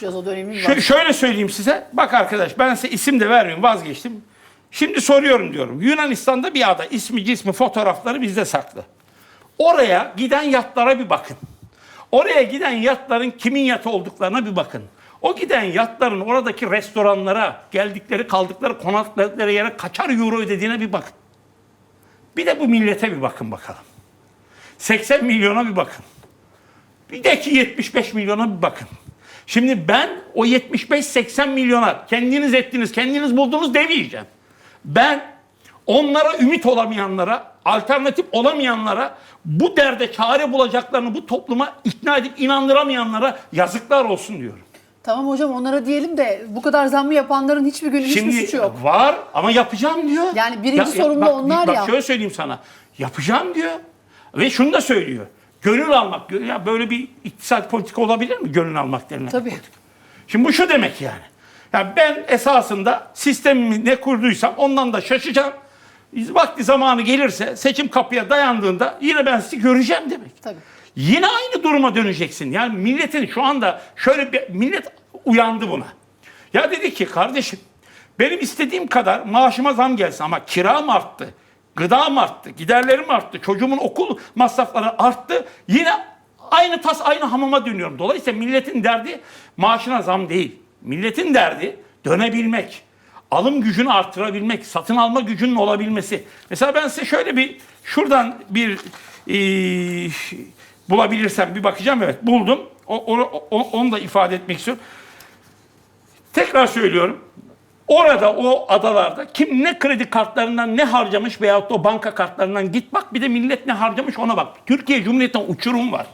konuşacağız o dönemin Şö- var. şöyle söyleyeyim size. Bak arkadaş ben size isim de vermiyorum vazgeçtim. Şimdi soruyorum diyorum. Yunanistan'da bir ada ismi cismi fotoğrafları bizde saklı. Oraya giden yatlara bir bakın. Oraya giden yatların kimin yatı olduklarına bir bakın. O giden yatların oradaki restoranlara, geldikleri, kaldıkları, konakladıkları yere kaçar euro ödediğine bir bakın. Bir de bu millete bir bakın bakalım. 80 milyona bir bakın. Bir de ki 75 milyona bir bakın. Şimdi ben o 75-80 milyona kendiniz ettiniz, kendiniz buldunuz demeyeceğim. Ben onlara ümit olamayanlara, alternatif olamayanlara, bu derde çare bulacaklarını bu topluma ikna edip inandıramayanlara yazıklar olsun diyorum. Tamam hocam onlara diyelim de bu kadar zammı yapanların hiçbir gün hiçbir Şimdi suçu yok. var ama yapacağım diyor. Yani birinci sorumlu bak, onlar bak ya. şöyle söyleyeyim sana. Yapacağım diyor. Ve şunu da söylüyor. Gönül almak. Ya böyle bir iktisat politika olabilir mi? Gönül almak denilen Tabii. politika. Şimdi bu şu demek yani. Ya ben esasında sistemimi ne kurduysam ondan da şaşacağım. Vakti zamanı gelirse seçim kapıya dayandığında yine ben sizi göreceğim demek. Tabii. Yine aynı duruma döneceksin. Yani milletin şu anda şöyle bir millet uyandı buna. Ya dedi ki kardeşim benim istediğim kadar maaşıma zam gelsin ama kiram arttı. Gıdam arttı, giderlerim arttı, çocuğumun okul masrafları arttı. Yine aynı tas aynı hamama dönüyorum. Dolayısıyla milletin derdi maaşına zam değil. Milletin derdi dönebilmek. Alım gücünü arttırabilmek, satın alma gücünün olabilmesi. Mesela ben size şöyle bir şuradan bir eee, bulabilirsem bir bakacağım. Evet buldum. O, onu, o- onu da ifade etmek istiyorum. Tekrar söylüyorum. Orada o adalarda kim ne kredi kartlarından ne harcamış veyahut da o banka kartlarından git bak bir de millet ne harcamış ona bak. Türkiye Cumhuriyeti'nde uçurum var.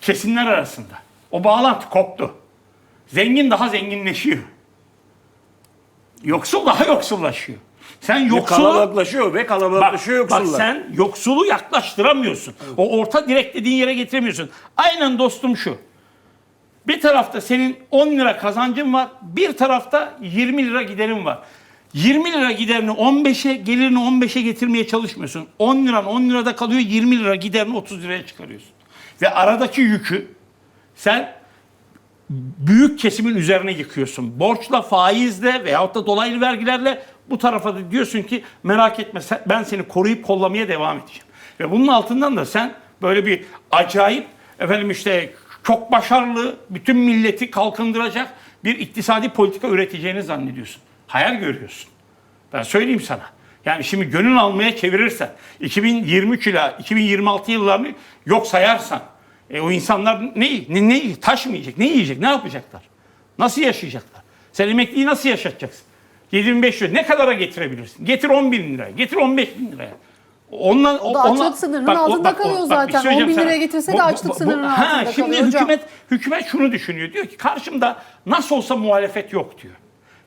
Kesimler arasında. O bağlantı koptu. Zengin daha zenginleşiyor. Yoksul daha yoksullaşıyor. Sen yoksulu kalabalıklaşıyor ve Bak, kalabalıklaşıyor bak yoksullar. sen yoksulu yaklaştıramıyorsun. O orta direk dediğin yere getiremiyorsun. Aynen dostum şu. Bir tarafta senin 10 lira kazancın var. Bir tarafta 20 lira giderin var. 20 lira giderini 15'e, gelirini 15'e getirmeye çalışmıyorsun. 10 liran 10 lirada kalıyor, 20 lira giderini 30 liraya çıkarıyorsun. Ve aradaki yükü sen büyük kesimin üzerine yıkıyorsun. Borçla, faizle veyahut da dolaylı vergilerle bu tarafa da diyorsun ki merak etme ben seni koruyup kollamaya devam edeceğim. Ve bunun altından da sen böyle bir acayip efendim işte çok başarılı bütün milleti kalkındıracak bir iktisadi politika üreteceğini zannediyorsun. Hayal görüyorsun. Ben söyleyeyim sana. Yani şimdi gönül almaya çevirirsen, 2023 ila 2026 yıllarını yok sayarsan, e, o insanlar ne, ne, ne taş mı yiyecek, ne yiyecek, ne yapacaklar? Nasıl yaşayacaklar? Sen emekliyi nasıl yaşatacaksın? 7500 ne kadara getirebilirsin? Getir 10 bin liraya, getir 15 bin liraya. Ondan, O da açlık sınırının altında kalıyor zaten. bir şey söyleyeceğim 10 bin liraya getirse de açlık sınırının ha, altında şimdi kalıyor hocam. hükümet, hükümet şunu düşünüyor. Diyor ki karşımda nasıl olsa muhalefet yok diyor.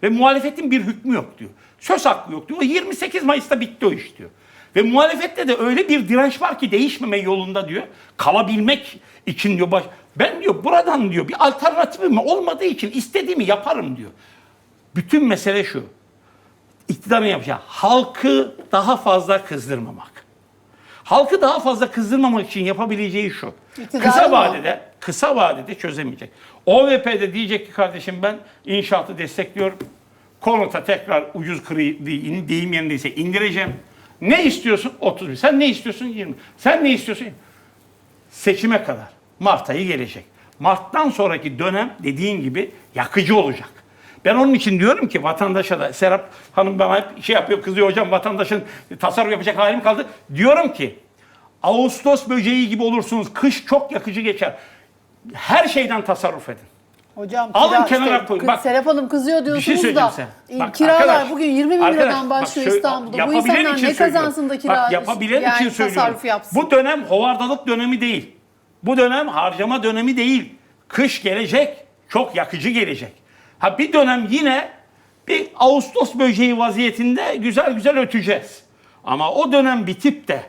Ve muhalefetin bir hükmü yok diyor. Söz hakkı yok diyor. O 28 Mayıs'ta bitti o iş diyor. Ve muhalefette de öyle bir direnç var ki değişmeme yolunda diyor. Kalabilmek için diyor. Baş... Ben diyor buradan diyor bir alternatifim olmadığı için istediğimi yaparım diyor. Bütün mesele şu. İktidarın yapacağı halkı daha fazla kızdırmamak. Halkı daha fazla kızdırmamak için yapabileceği şu. İktidarı kısa mı? vadede, kısa vadede çözemeyecek. OVP'de diyecek ki kardeşim ben inşaatı destekliyorum. Konuta tekrar ucuz kredi deyim yerindeyse indireceğim. Ne istiyorsun? 30 bin. Sen ne istiyorsun? 20. Sen ne istiyorsun? Seçime kadar. Mart ayı gelecek. Mart'tan sonraki dönem dediğin gibi yakıcı olacak. Ben onun için diyorum ki vatandaşa da Serap Hanım bana hep şey yapıyor kızıyor hocam vatandaşın tasarruf yapacak halim kaldı. Diyorum ki Ağustos böceği gibi olursunuz. Kış çok yakıcı geçer. Her şeyden tasarruf edin. Hocam Alın kira kenara işte, koyun. Bak, Serap Hanım kızıyor Bir diyorsunuz şey söyleyeceğim da. size. Bak, kiralar arkadaş, bugün 20 bin arkadaş, liradan bak başlıyor şöyle- İstanbul'da. Bu insanlar ne söylüyorum. kazansın da kira Bak yapabilen yani için söylüyorum. tasarruf yapsın. Bu dönem hovardalık dönemi değil. Bu dönem harcama dönemi değil. Kış gelecek. Çok yakıcı gelecek. Ha bir dönem yine bir Ağustos böceği vaziyetinde güzel güzel öteceğiz. Ama o dönem bitip de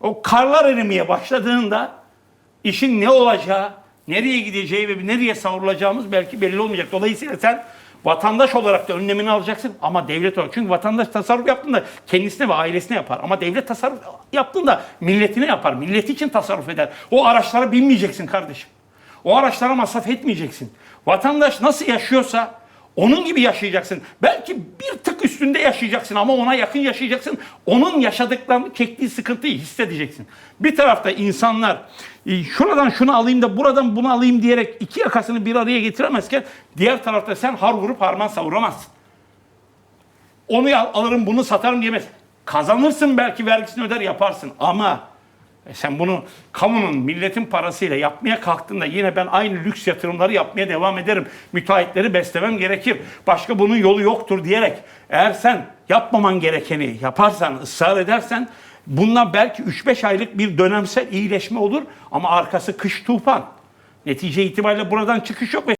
o karlar erimeye başladığında işin ne olacağı, nereye gideceği ve nereye savrulacağımız belki belli olmayacak. Dolayısıyla sen vatandaş olarak da önlemini alacaksın ama devlet olarak. Çünkü vatandaş tasarruf yaptığında kendisine ve ailesine yapar. Ama devlet tasarruf yaptığında milletine yapar. Milleti için tasarruf eder. O araçlara binmeyeceksin kardeşim. O araçlara masraf etmeyeceksin. Vatandaş nasıl yaşıyorsa onun gibi yaşayacaksın. Belki bir tık üstünde yaşayacaksın ama ona yakın yaşayacaksın. Onun yaşadıklarını, çektiği sıkıntıyı hissedeceksin. Bir tarafta insanlar e, şuradan şunu alayım da buradan bunu alayım diyerek iki yakasını bir araya getiremezken diğer tarafta sen har vurup harman savuramazsın. Onu al- alırım bunu satarım diyemez. Kazanırsın belki vergisini öder yaparsın ama e sen bunu kamunun, milletin parasıyla yapmaya kalktığında yine ben aynı lüks yatırımları yapmaya devam ederim. Müteahhitleri beslemem gerekir. Başka bunun yolu yoktur diyerek eğer sen yapmaman gerekeni yaparsan, ısrar edersen bundan belki 3-5 aylık bir dönemsel iyileşme olur ama arkası kış tufan. Netice itibariyle buradan çıkış yok ve